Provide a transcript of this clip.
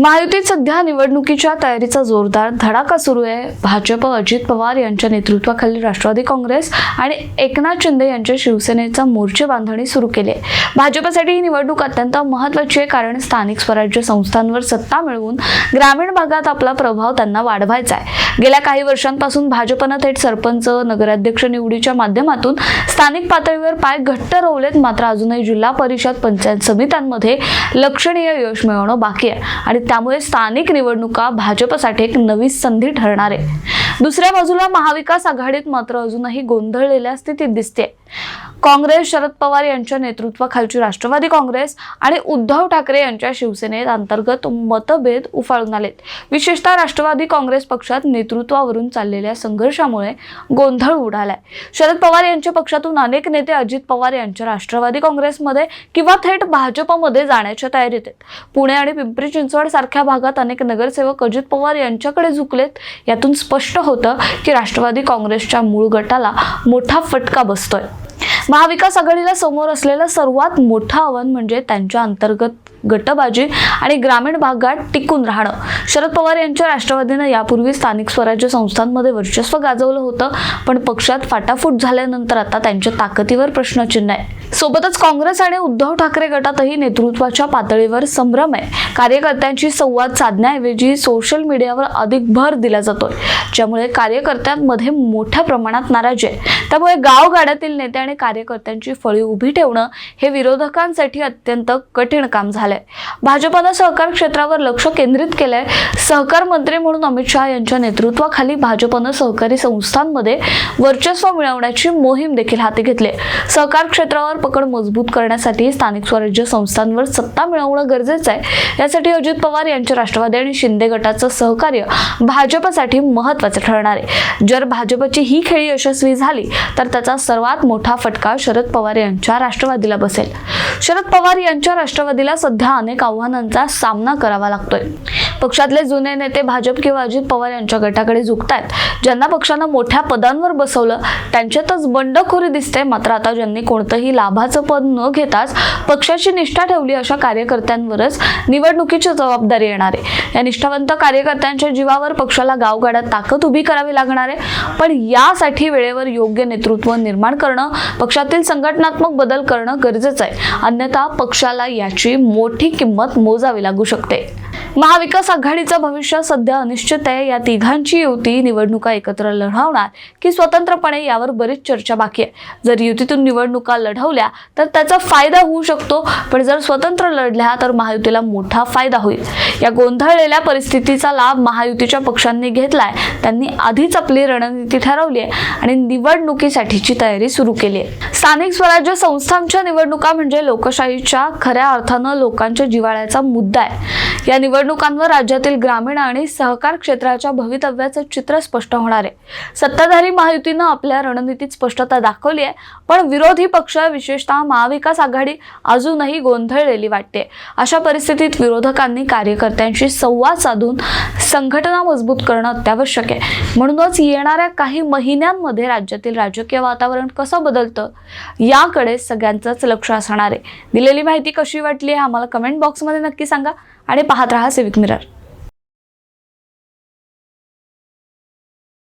महायुतीत सध्या निवडणुकीच्या तयारीचा जोरदार धडाका सुरू आहे. भाजप अजित पवार यांच्या नेतृत्वाखाली राष्ट्रवादी काँग्रेस आणि एकनाथ शिंदे यांच्या शिवसेनेचा मोर्चे बांधणी सुरू केली आहे. भाजपसाठी ही निवडणूक अत्यंत महत्वाची आहे कारण स्थानिक स्वराज्य संस्थांवर सत्ता मिळवून ग्रामीण भागात आपला प्रभाव त्यांना वाढवायचा आहे. गेल्या काही वर्षांपासून भाजपनं थेट सरपंच नगराध्यक्ष निवडीच्या माध्यमातून स्थानिक पातळीवर पाय घट्ट रोवलेत. मात्र अजूनही जिल्हा परिषद पंचायत समित्यांमध्ये लक्षणीय यश मिळवणं बाकी आहे. आणि त्यामुळे स्थानिक निवडणुका भाजपसाठी एक नवी संधी ठरणार आहे. दुसऱ्या बाजूला महाविकास आघाडीत मात्र अजूनही गोंधळलेल्या स्थितीत दिसते काँग्रेस शरद पवार यांच्या नेतृत्वाखालची राष्ट्रवादी काँग्रेस आणि उद्धव ठाकरे यांच्या शिवसेनेत अंतर्गत मतभेद उफाळून आलेत. विशेषतः राष्ट्रवादी काँग्रेस पक्षात नेतृत्वावरून चाललेल्या संघर्षामुळे गोंधळ उडालाय. शरद पवार यांच्या पक्षातून अनेक नेते अजित पवार यांच्या राष्ट्रवादी काँग्रेसमध्ये किंवा थेट भाजपमध्ये जाण्याच्या तयारीत आहेत. पुणे आणि पिंपरी चिंचवड सारख्या भागात अनेक नगरसेवक अजित पवार यांच्याकडे झुकलेत. यातून स्पष्ट होतं की राष्ट्रवादी काँग्रेसच्या मूळ गटाला मोठा फटका बसतोय. महाविकास आघाडीला समोर असलेलं सर्वात मोठं आव्हान म्हणजे त्यांच्या अंतर्गत गटबाजी आणि ग्रामीण भागात टिकून राहणं. शरद पवार यांच्या राष्ट्रवादीनं यापूर्वी स्थानिक स्वराज्य संस्थांमध्ये वर्चस्व गाजवलं होतं पण पक्षात फाटाफूट झाल्यानंतर आता त्यांच्या ताकदीवर प्रश्नचिन्ह आहे. सोबतच काँग्रेस आणि उद्धव ठाकरे गटातही नेतृत्वाच्या पातळीवर संभ्रम आहे. कार्यकर्त्यांशी संवाद साधण्याऐवजी सोशल मीडियावर अधिक भर दिला जातोय ज्यामुळे कार्यकर्त्यांमध्ये मोठ्या प्रमाणात नाराजी आहे. त्यामुळे गावगाड्यातील नेते आणि कार्यकर्त्यांची फळी उभी ठेवणं हे विरोधकांसाठी अत्यंत कठीण काम झालंय. भाजपनं सहकार क्षेत्रावर लक्ष केंद्रित केलंय. सहकार मंत्री म्हणून अमित शहा यांच्या नेतृत्वाखाली भाजपनं सहकारी संस्थांमध्ये वर्चस्व मिळवण्याची मोहीम देखील हाती घेतली आहे. सहकार क्षेत्रावर पकड मजबूत करण्यासाठी स्थानिक स्वराज्य संस्थांवर सत्ता मिळवणं गरजेचं आहे. यासाठी अजित पवार यांच्या राष्ट्रवादी आणि शिंदे गटाचं सहकार्य भाजपसाठी महत्वाचं ठरणार आहे. जर भाजपची ही खेळी यशस्वी झाली तर त्याचा सर्वात मोठा फटका शरद पवार यांच्या राष्ट्रवादीला बसेल. शरद पवार यांच्या राष्ट्रवादीला सध्या अनेक आव्हानांचा सामना करावा लागतोय. पक्षातले जुने नेते भाजप किंवा अजित पवार यांच्या गटाकडे झुकतायत. ज्यांना पक्षानं मोठ्या पदांवर बसवलं त्यांच्यातच बंडखोरी दिसते. मात्र आता ज्यांनी कोणतंही लाभाचं पद न घेताच पक्षाची निष्ठा ठेवली अशा कार्यकर्त्यांवरच निवडणुकीची जबाबदारी येणार आहे. या निष्ठावंत कार्यकर्त्यांच्या जीवावर पक्षाला गावगाड्यात ताकद उभी करावी लागणार आहे. पण यासाठी वेळेवर योग्य नेतृत्व निर्माण करणं पक्षातील संघटनात्मक बदल करणं गरजेचं आहे. अन्यथा पक्षाला याची मोठी किंमत मोजावी लागू शकते. महाविकास आघाडीचं भविष्य सध्या अनिश्चित आहे. या तिघांची युती निवडणुका एकत्र लढवणार की स्वतंत्रपणे यावर बरीच चर्चा बाकी आहे. जर युतीतून निवडणुका लढवल्या तर त्याचा फायदा होऊ शकतो. पण जर स्वतंत्र लढल्या तर महायुतीला मोठा फायदा होईल. या गोंधळलेल्या परिस्थितीचा लाभ महायुतीच्या पक्षांनी घेतलाय. त्यांनी आधीच आपली रणनीती ठरवली आहे आणि निवडणुकीसाठीची तयारी सुरू केली आहे. स्थानिक स्वराज्य संस्थांच्या निवडणुका म्हणजे लोकशाहीच्या खऱ्या अर्थानं लोकांच्या जिव्हाळ्याचा मुद्दा आहे. या निवडणुकांवर राज्यातील ग्रामीण आणि सहकार क्षेत्राच्या भवितव्याचं चित्र स्पष्ट होणार आहे. सत्ताधारी महायुतीनं आपल्या रणनीतीत स्पष्टता दाखवली आहे पण विरोधी पक्ष विशेषतः महाविकास आघाडी अजूनही गोंधळलेली वाटते. अशा परिस्थितीत विरोधकांनी कार्यकर्त्यांशी संवाद साधून संघटना मजबूत करणं अत्यावश्यक आहे. म्हणूनच येणाऱ्या काही महिन्यांमध्ये राज्यातील राजकीय वातावरण कसं बदलतं याकडे सगळ्यांचंच लक्ष असणार आहे. दिलेली माहिती कशी वाटली हे आम्हाला कमेंट बॉक्समध्ये नक्की सांगा. आणि पाहत राहा सिविक मिरर